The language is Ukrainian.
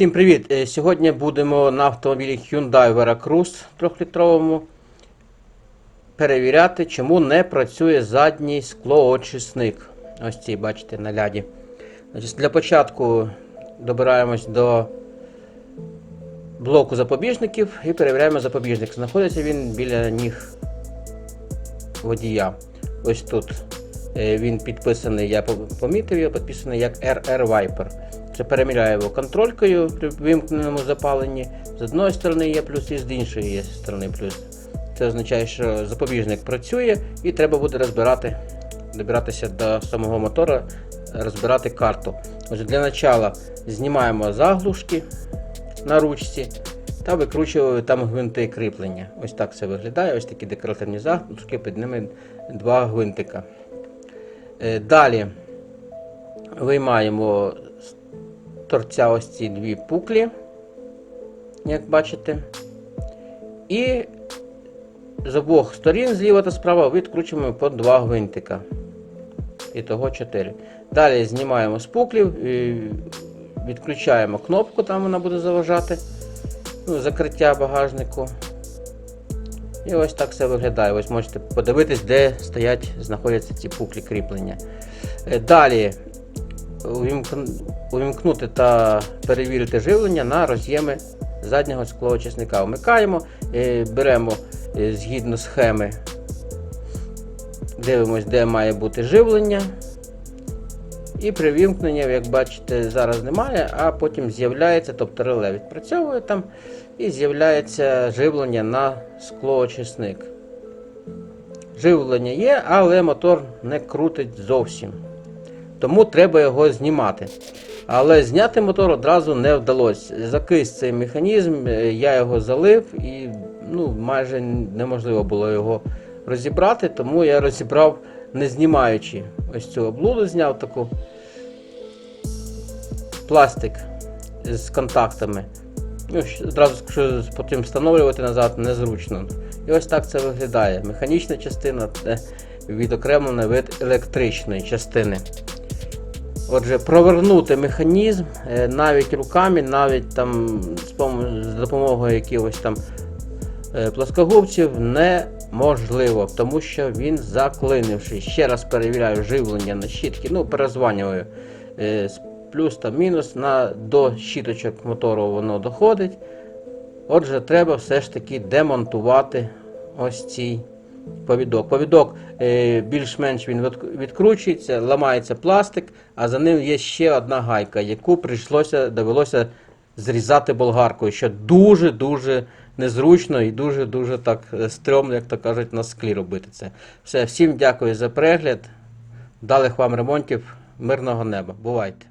Всім привіт! Е, Сьогодні будемо на автомобілі Hyundai Veracruz 3-літровому перевіряти, чому не працює задній склоочисник. Ось цей, бачите, на ляді. Значить, для початку добираємось до блоку запобіжників і перевіряємо запобіжник. Знаходиться він біля ніг водія. Ось тут. Е, Він підписаний, я помітив його, підписаний як RR Viper. Це переміряю його контролькою при вимкненому запаленні. З одної сторони є плюс і з іншої є сторони плюс. Це означає, що запобіжник працює і треба буде розбирати, добиратися до самого мотора, розбирати карту. Отже, для початку знімаємо заглушки на ручці та викручуємо там гвинти кріплення. Ось так це виглядає. Ось такі декоративні заглушки, під ними два гвинтика. Е, Далі виймаємо торця ось ці дві пуклі, як бачите. І з обох сторін, зліва та справа, відкручуємо по два гвинтика. Ітого 4. Далі знімаємо з пуклів, відключаємо кнопку, там вона буде заважати. Ну, закриття багажнику. І ось так все виглядає. Ось можете подивитись, де стоять, знаходяться ці пуклі кріплення. Е, Далі увімкнути та перевірити живлення на роз'єми заднього склоочисника. Вмикаємо, е, беремо е, згідно схеми, дивимось, де має бути живлення. І при вімкненні, як бачите, зараз немає, а потім з'являється, тобто реле відпрацьовує там і з'являється живлення на склоочисник. Живлення є, але мотор не крутить зовсім. Тому треба його знімати. Але зняти мотор одразу не вдалося. Закис цей механізм, е, я його залив і ну, майже неможливо було його розібрати, тому я розібрав не знімаючи ось цю облуду, зняв таку пластик з контактами. Ну, одразу що потім встановлювати назад незручно. І ось так це виглядає. Механічна частина це відокремлена від електричної частини. Отже, провернути механізм е, навіть руками, навіть там з допомогою якихось там е, плоскогубців неможливо, тому що він заклинивший. Ще раз перевіряю живлення на щітки, ну, перезванюю е, з плюс та мінус на, до щіточок мотору воно доходить. Отже, треба все ж таки демонтувати ось цей повідок. Повідок е, більш-менш він відкручується, ламається пластик, а за ним є ще одна гайка, яку прийшлося, довелося зрізати болгаркою, що дуже-дуже незручно і дуже-дуже так е, стрьомно, як то кажуть, на склі робити це. Все, всім дякую за перегляд. Далих вам ремонтів, мирного неба. Бувайте!